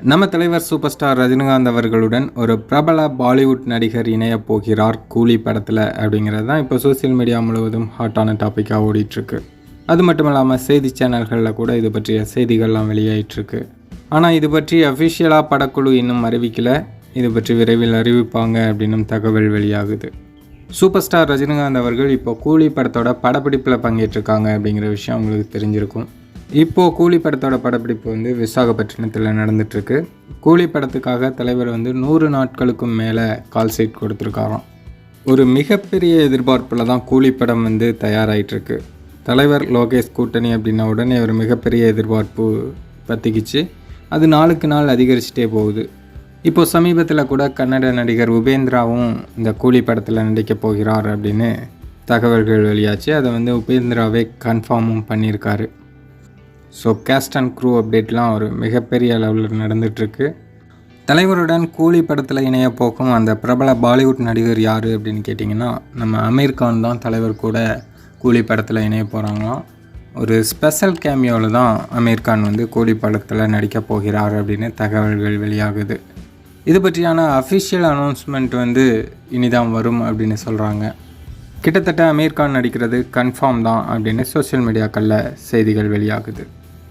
நம்ம தலைவர் super star Rajinikanth அவர்களுடன் ஒரு பிரபல பாலிவுட் நடிகர் இணையப் போகிறார் கூலி படத்தில் அப்படிங்கிறது தான் இப்போ சோஷியல் மீடியா முழுவதும் ஹாட்டான டாப்பிக்காக ஓடிட்டுருக்கு. அது மட்டும் இல்லாமல் செய்தி சேனல்களில் கூட இது பற்றிய செய்திகள்லாம் வெளியாயிட்டிருக்கு. ஆனால் இது பற்றி அஃபிஷியலாக படக்குழு இன்னும் அறிவிக்கலை. இது பற்றி விரைவில் அறிவிப்பாங்க அப்படின்னும் தகவல் வெளியாகுது. சூப்பர் ஸ்டார் ரஜினிகாந்த் அவர்கள் இப்போ கூலி படத்தோட படப்பிடிப்பில் பங்கேற்றிருக்காங்க அப்படிங்கிற விஷயம் உங்களுக்கு தெரிஞ்சிருக்கும். இப்போது கூலி படத்தோட படப்பிடிப்பு வந்து விசாகப்பட்டினத்தில் நடந்துகிட்ருக்கு கூலி படத்துக்காக தலைவர் வந்து நூறு நாட்களுக்கும் மேலே கால் சீட் கொடுத்துருக்காராம். ஒரு மிகப்பெரிய எதிர்பார்ப்பில் தான் கூலி படம் வந்து தயாராகிட்ருக்கு தலைவர் லோகேஷ் கூட்டணி அப்படின்ன உடனே ஒரு மிகப்பெரிய எதிர்பார்ப்பு பற்றிக்கிச்சு அது நாளுக்கு நாள் அதிகரிச்சுட்டே போகுது. இப்போது சமீபத்தில் கூட கன்னட நடிகர் உபேந்திராவும் இந்த கூலி படத்தில் நடிக்க போகிறார் அப்படின்னு தகவல்கள் வெளியாச்சு. அதை வந்து உபேந்திராவே கன்ஃபார்மும் பண்ணியிருக்காரு. ஸோ கேஸ்ட் அண்ட் க்ரூ அப்டேட்லாம் ஒரு மிகப்பெரிய அளவில் நடந்துகிட்ருக்கு தலைவருடன் கூலி படத்தில் இணைய போக்கும் அந்த பிரபல பாலிவுட் நடிகர் யார் அப்படின்னு கேட்டிங்கன்னா நம்ம அமீர் கான் தான் தலைவர் கூட கூலி படத்தில் இணைய போகிறாங்களாம் ஒரு ஸ்பெஷல் கேமியோவில் தான் அமீர் கான் வந்து கூலி படத்தில் நடிக்க போகிறார் அப்படின்னு தகவல்கள் வெளியாகுது. இது பற்றியான அஃபிஷியல் அனௌன்ஸ்மெண்ட் வந்து இனிதான் வரும் அப்படின்னு சொல்கிறாங்க கிட்டத்தட்ட அமீர் கான் நடிக்கிறது கன்ஃபார்ம் தான் அப்படின்னு சோஷியல் மீடியாக்களில் செய்திகள் வெளியாகுது.